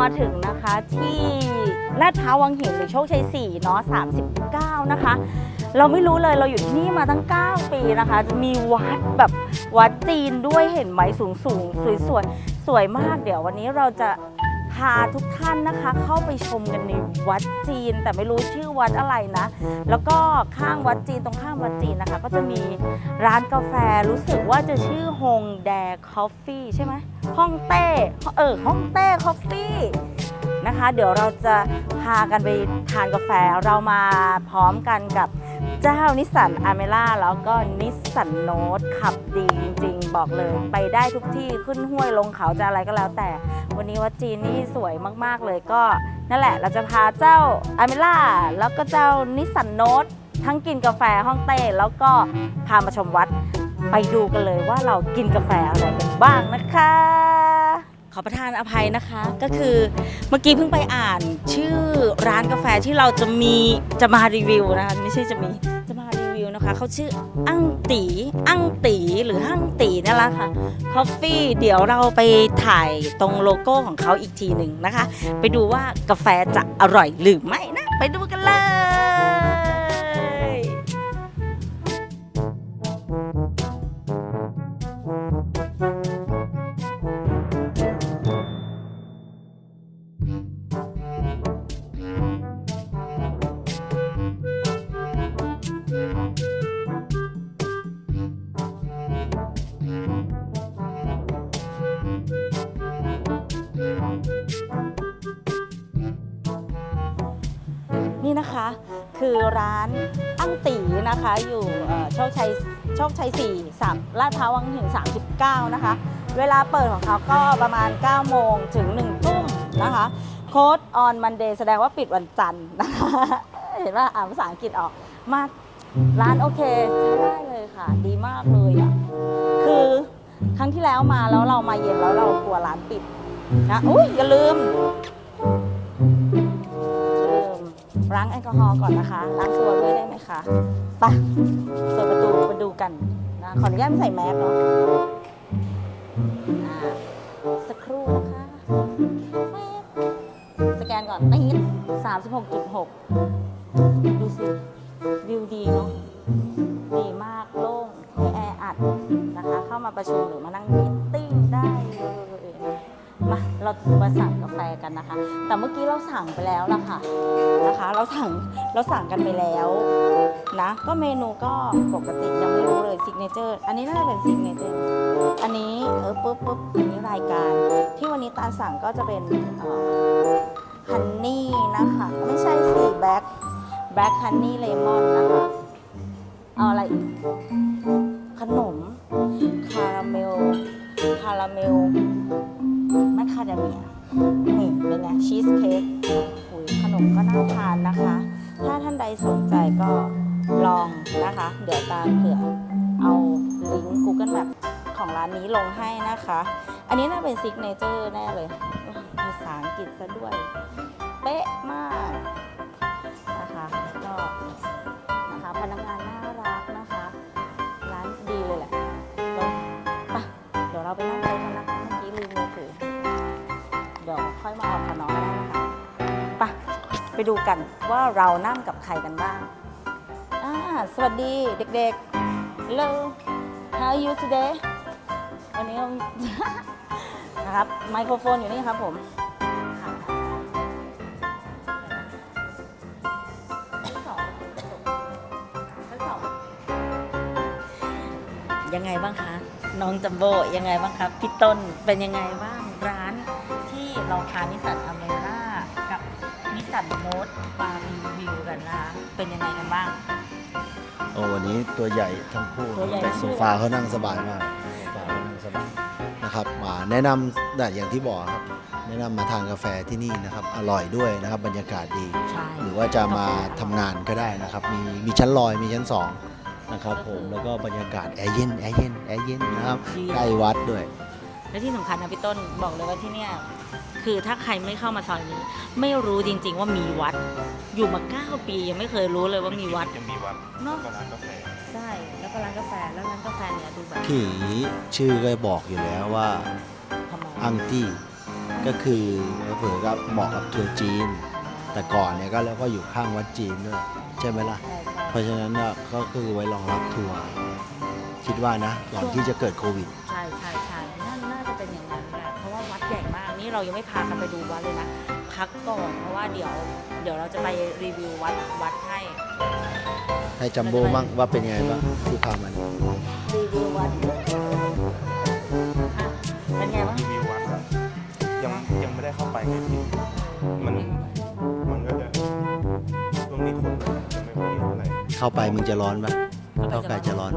มาถึงนะคะที่ลาดพร้าววังหินหรือโชคชัย4เนาะ39 นะคะ เราไม่รู้เลยเราอยู่ที่นี่มาตั้ง 9 ปีนะคะ จะมีวัดแบบวัดจีนด้วยเห็นไหมสูงสูงสวยสวยสวยมากเดี๋ยววันนี้เราจะาทุกท่านนะคะ เข้าไปชมกันในวัดจีน แต่ไม่รู้ชื่อวัดอะไรนะ แล้วก็ข้างวัดจีนตรงข้างวัดจีนนะคะ ก็จะมีร้านกาแฟรู้สึกว่าจะชื่อฮงแดคอฟฟี่ใช่ไหมฮ่องเต้เออฮ่องเต้คอฟฟี่นะคะ เดี๋ยวเราจะพากันไปทานกาแฟเรามาพร้อมกันกับเจ้านิสสันอเมล่าแล้วก็นิสสันโนตขับดีจริง บอกเลย ไปได้ทุกที่ขึ้นห้วยลงเขาจะอะไรก็แล้วแต่ วันนี้วัดจีนนี่สวยมากๆเลยก็นั่นแหละเราจะพาเจ้าอเมล่าแล้วก็เจ้านิสสันโนตทั้งกินกาแฟห้องเต้แล้วก็พามาชมวัดไปดูกันเลยว่าเรากินกาแฟอะไรกันบ้างนะคะ ขอประทานอภัยนะคะก็คือเมื่อกี้เพิ่งไปอ่านชื่อร้านกาแฟที่เราจะมีจะมารีวิวนะคะไม่ใช่จะมี คะเขาชื่ออั้งตีอั้งตีหรือฮั่งตีนั่นแหละค่ะคอฟฟี่เดี๋ยวเราไปถ่ายตรงโลโก้ของเขาอีกทีหนึ่งนะคะ ไปดูว่ากาแฟจะอร่อยหรือไม่นะ ไปดูกันเลย ร้านอั้งตีนะคะ อยู่โชคชัยโชคชัย4 3ลาดพร้าววังหิน39 นะคะ เวลาเปิดของเขาก็ประมาณ 9 โมงถึง 1 ทุ่มนะคะ โค้ดออนมันเดย์แสดงว่าปิดวันจันทร์นะคะเห็นว่าอ่านภาษาอังกฤษออกมากร้านโอเคใช้ได้เลยค่ะ ดีมากเลยอะคือครั้งที่แล้วมาแล้วเรามาเย็นแล้วเรากลัวร้านปิดนะอุ้ยอย่าลืม ล้างแอลกอฮอล์ก่อนนะคะล้างตัวด้วยได้ไหมคะไปเปิดประตูไปดูกันนะขออนุญาตไม่ใส่แมสเนาะอ่าสักครู่นะคะสแกนก่อนตีดสามสิบหกจุดหกดูสิวิวดีเนาะดีมากโล่งไม่แออัดนะคะ เข้ามาประชุมหรือมานั่งมีตติ้งได้เลย เรามาสั่งกาแฟกันนะคะ แต่เมื่อกี้เราสั่งไปแล้วล่ะค่ะนะคะ เราสั่งเราสั่งกันไปแล้วนะ ก็เมนูก็ปกติยังไม่รู้เลยซิกเนเจอร์อันนี้น่าจะเป็นซิกเนเจอร์อันนี้เออปุ๊บปุ๊บอันนี้รายการ ที่วันนี้ตาสั่งก็จะเป็นฮันนี่นะคะ ไม่ใช่สีแบล็คแบล็คฮันนี่เลมอนนะคะเอาอะไรอีกขนมคาราเมลคาราเมล แมคคาเดเมียนี่เป็นไงชีสเค้กหุยขนมก็น่าทานนะคะ ถ้าท่านใดสนใจก็ลองนะคะ เดี๋ยวตามเผื่อเอาลิงก์ Google Map ของร้านนี้ลงให้นะคะ อันนี้น่าเป็นซิกเนเจอร์แน่เลยภาษาอังกฤษซะด้วย เป๊ะมากนะคะก็ เดี๋ยวค่อยมาออกกับน้องก็ได้นะคะไปไปดูกันว่าเรานั่งกับใครกันบ้างอ่าสวัสดีเด็กๆ Hello how are you today วันนี้ นะครับไมโครโฟนอยู่นี่ครับผมขั้นสองชั้นสองยังไงบ้างคะ น้องจัมโบ้ยังไงบ้างครับ พี่ต้นเป็นยังไงบ้างร้าน เราพานิสสันอเมร่ากับนิสสันโนตมารีวิวกันนะคะเป็นยังไงกันบ้าง โอ้วันนี้ตัวใหญ่ทั้งคู่ตัวใหญ่ แต่ทั้งโซคู่ฟาเขานั่งสบายมากโซฟาเขานั่งสบายนะครับมาแนะนำแต่อย่างที่บอกครับ แนะนำมาทานกาแฟที่นี่นะครับอร่อยด้วยนะครับบรรยากาศดี ใช่ หรือว่าจะมาทำงานก็ได้นะครับ มีมีชั้นลอยมีชั้นสองนะครับผมแล้วก็บรรยากาศแอร์เย็นแอร์เย็นแอร์เย็นนะครับใกล้วัดด้วย และที่สำคัญนะพี่ต้นบอกเลยว่าที่เนี่ย คือถ้าใครไม่เข้ามาซอยนี้ ไม่รู้จริง ๆ ว่ามีวัด อยู่มา 9 ปียังไม่เคยรู้เลยว่ามีวัดจะมีวัดเนาะก็ร้านกาแฟใช่แล้วก็ร้านกาแฟแล้วร้านกาแฟเนี่ยดูแบบที่ชื่อก็บอกอยู่แล้วว่าทำไมอังตี้ก็คือเผื่อๆก็เหมาะกับทัวร์จีน แต่ก่อนเนี่ยก็แล้วก็อยู่ข้างวัดจีนด้วยใช่ไหมล่ะ ใช่ใช่ เพราะฉะนั้นเนี่ยก็คือไว้รองรับทัวร์คิดว่านะก่อนที่จะเกิดโควิด ใช่ใช่ เรายังไม่พากันไปดูวัดเลยนะ พักก่อนเพราะว่าเดี๋ยว เดี๋ยวเราจะไปรีวิววัดวัดให้ ให้จัมโบ้มั่งว่าเป็นยังไงบ้างที่พามันรีวิววัดอะเป็นไงบ้างรีวิววัดอะยังยังไม่ได้เข้าไปไงพี่มันมันก็จะช่วงนี้คนมันจะไม่ค่อยเยอะเท่าไหร่เข้าไปมึงจะร้อนปะเข้าไปจะร้อน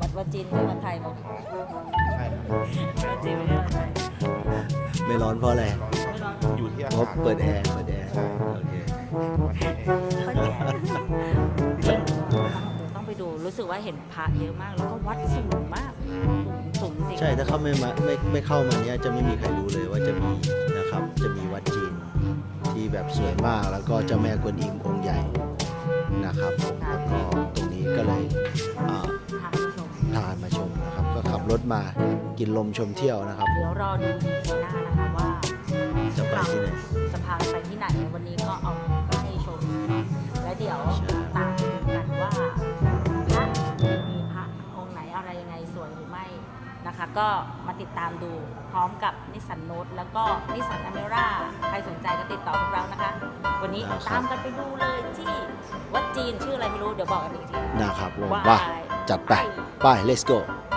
วัดวัดจีนไม่เหมือนไทยมั้ง ใช่ครับวัดจีนไม่เหมือนไทยไม่ร้อนเพราะอะไรร้อนไม่ร้อนอยู่ที่อาเพราะกาศเปิดแอร์เปิดแอร์ใช่โอเควัดนี้เองเขาแก่จริงต้องไปดูรู้สึกว่าเห็นพระเยอะมาก แล้วก็วัดสูงมากสูงสูงจริงใช่ถ้าเข้าไม่มาไม่ไม่เข้ามาเนี้ยจะไม่มีใครรู้เลยว่าจะมีนะครับจะมีวัดจีนที่แบบสวยมากแล้วก็เจ้าแม่กวนอิมองค์ใหญ่นะครับผม รับก็ขับรถมากินลมชมเที่ยวนะครับ เดี๋ยวรอดูทีหน้านะคะว่าจะไปที่ไหน จะพาไปที่ไหน วันนี้ก็เอาก็ให้ชม และเดี๋ยวใช่ตามดูกันว่าพระมีพระองค์ไหนอะไรยังไงสวยหรือไม่นะคะ ก็มาติดตามดูพร้อมกับนิสสันโนตแล้วก็นิสสันอเมร่าใครสนใจก็ติดต่อพวกเรานะคะ วันนี้ตามกันไปดูเลยที่วัดจีนชื่ออะไรไม่รู้เดี๋ยวบอกกันอีกทีนะครับผมว่าว่าจัดไป ไป let's go วันนี้เรา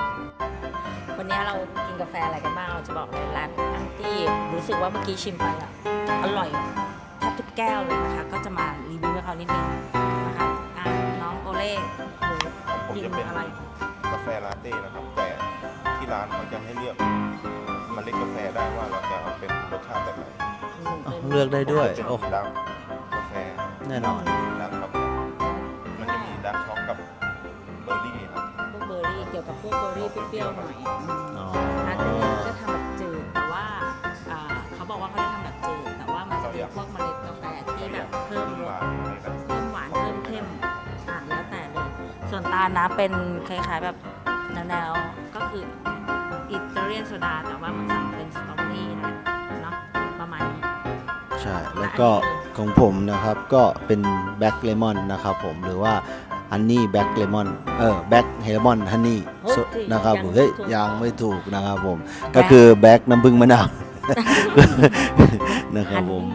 กินกาแฟอะไรกันบ้างเราจะบอกเลยร้านอังตี้รู้สึกว่าเมื่อกี้ชิมไปอะอร่อยแทบทุกแก้วเลยนะคะ ก็จะมารีวิวให้เขานิดนึงนะคะอะน้องโอเล่หนูผมกินจะเป็นอะไรกาแฟลาเต้นะครับแต่ที่ร้านเขาจะให้เลือกเมล็ดกาแฟได้ว่าเราจะเอาเป็นรสชาติแบบไหนหนูป็น เลือกได้ด้วยเป็นโอ้ดาร์กกาแฟแน่นอน ดาร์กช็อกมันจะมีดาร์กช็อกกับเบอร์รี่ครับ พวกเบอร์รี่เกี่ยวกับพวกเบอร์รี่เปรี้ยวๆหน่อยอ๋ อร้านนี้จะทำแบบจืดแต่ว่าอ่าเขาบอกว่าเขาจะทำแบบจืดแต่ว่ามันจะเป็นพวกเมล็ดกาแฟที่แบบเพิ่มรหสวานอะไรแบบเพิ่มหวานเพิ่มเข้มอ่านแล้วแต่เลยส่วนตาลนะเป็นคล้ายๆแบบแนวๆก็คืออิตาเลียนโซดาแต่ว่ามันสั่งเป็นสตรอเบอรี่นะเนาะประมาณนี้ ใช่ แล้วก็ของผมนะครับก็เป็นแบ็กเลมอนนะครับผมหรือว่า ฮันนี่แบ็กเลมอนเออแบ็กเฮลมอนฮันนี่เฮ้ยนะครับยังเฮ้ยถูกยังไม่ถูกนะครับผม ก็คือแบ็กน้ำผึ้งมะนาวนะครับผม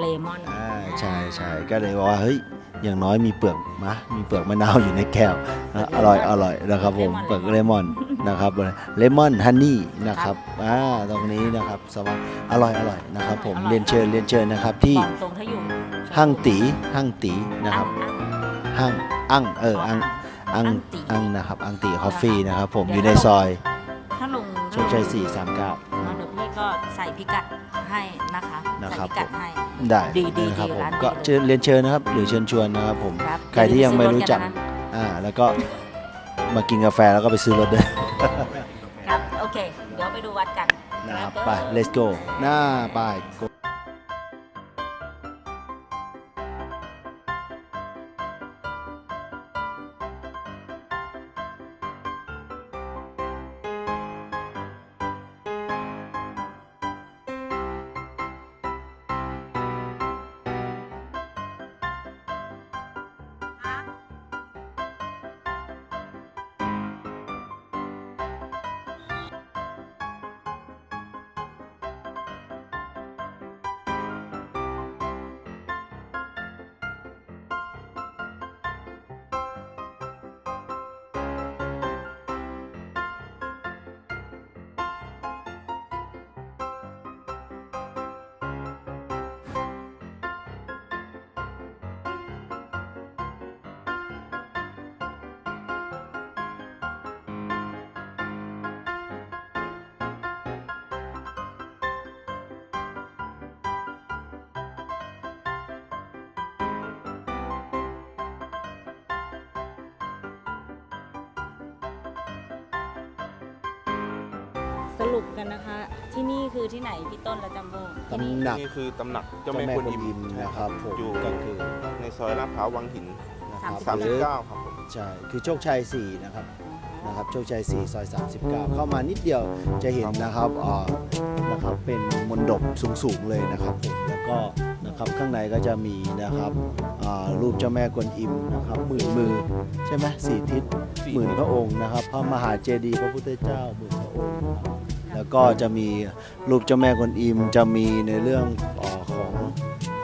เลมอนอ่าใช่ใช่ก็เลยบอกว่าเฮ้ยอย่างน้อยมีเปลือกมะมีเปลือกมะนาวอยู่ในแก้วนะอร่อยอร่อยนะครับผมเปลือกเลมอนนะครับเลมอนฮันนี่นะครับอ่าตรงนี้นะครับสวัสดอร่อยอร่อยนะครับผมเรียนเชิญเรียนเชิญนะครับที่บอกตรงถ้าอยู่ห้างตีห้างตีนะครับ อ่ห้างอั้งเอออั้งอั้งอั้งตีอั้งนะครับอั้งตีคอฟฟี่นะครับผมอยู่ในซอยถ้าลงโชคชัย439เนาะเดี๋ยวพี่ก็ใส่พิกัดให้นะคะนะใส่ครับ พิกัดให้ ได้ดีดีนะครับดีผมร้านดีก็เลยเชิญเรียนเชิญนะครับ หรือเชิญชวนนะครับผมครับใครที่ยังไม่รู้จัก อย่าลืมซื้อรถกันนะคะอ่า แล้วก็มากินกาแฟแล้วก็ไปซื้อรถด้วยครับ โอเค เดี๋ยวไปดูวัดกัน นะครับไป let's go หน้าไป go สรุปกันนะคะ ที่นี่คือที่ไหนพี่ต้นและจัมโบ้ที่นี่ตำหนัก นี่คือตำหนักเจ้าเจ้าแม่แม่กวนกวนอิมอิมนะครับผมอยู่ก็คือในซอยลาดพร้าววังหิน นะครับสามสิบหรือ39 ครับผม ใช่คือโชคชัย4นะครับนะครับโชคชัย4ซอย39 เข้ามานิดเดียวจะเห็นนะครับอ่านะครับเป็นมนดบสูงๆเลยนะครับผมแล้วก็นะครับข้างในก็จะมีนะครับอ่ารูปเจ้าแม่กวนอิมนะครับหมื่นมือใช่ไหมสี่ทิศสี่ หมื่นพระองค์นะครับ พระมหาเจดีย์พระพุทธเจ้าหมื่นพระองค์นะครับ แล้วก็จะมีรูปเจ้าแม่กวนอิมจะมีในเรื่องเออของ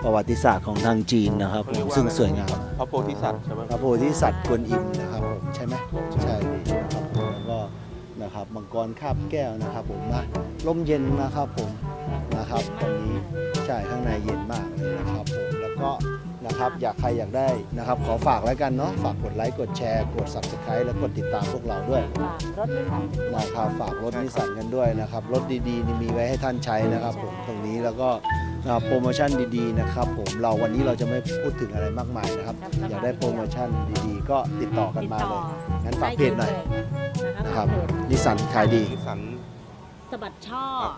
ประวัติศาสตร์ของทางจีนนะครับผมซึ่งสวยงามพระโพธิสัตว์ใช่ไหมพระโพธิสัตว์กวนอิมนะครับผมใช่ไหมใช่นะครับผมแล้วก็นะครับมังกรคาบแก้วนะครับผมนะร่มเย็นนะครับผมนะครับตรงนี้ใช่ข้างในเย็นมากเลยนะครับผมแล้วก็ นะครับ อยากใครอยากได้นะครับ ขอฝากแล้วกันเนาะฝากกดไลค์กดแชร์กด subscribe แล้วกดติดตามพวกเราด้วยฝากรถนิสสันนะครับฝากรถนิสสันกันด้วยนะครับ รถดีๆนี่มีไว้ให้ท่านใช้นะครับผมตรงนี้แล้วก็อ่าโปรโมชั่นดีๆนะครับผมเราวันนี้เราจะไม่พูดถึงอะไรมากมายนะครับ อยากได้โปรโมชั่นดีๆ ก็ติดต่อกันมาเลยงั้นฝากเพจหน่อยนะครับนิสสันขายดี นิสสัน สะบัดช่ออ่า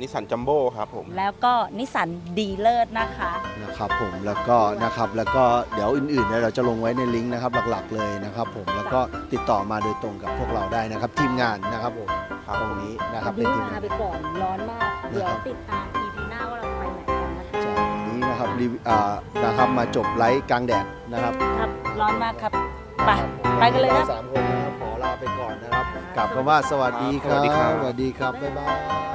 นิสสันจัมโบ้ครับผม แล้วก็นิสสันดีเลิศนะคะ นะครับผมแล้วก็นะครับแล้วก็เดี๋ยวอื่นๆเนี่ยเราจะลงไว้ในลิงก์นะครับหลักๆเลยนะครับผมแล้วก็ติดต่อมาโดยตรงกับพวกเราได้นะครับ ทีมงานนะครับผมครับตรงนี้นะครับวัเป็นนทีนี้มานลางไปก่อนร้อนมาก เดี๋ยวนะครับติดตาม EP หน้าว่าเราจะไปไหนกันนะคะใช่วันนี้นะครับรีวิวอ่านะครับมาจบไลฟ์กลางแดดนะครับครับ ร้อนมากครับ ไปนะครับไปกันเลยครับราสามคนนะครับขอลาไปก่อนนะครับกลับคำว่าสวัสดีครับสวัสดีครับ สวัสดีครับบ๊ายบาย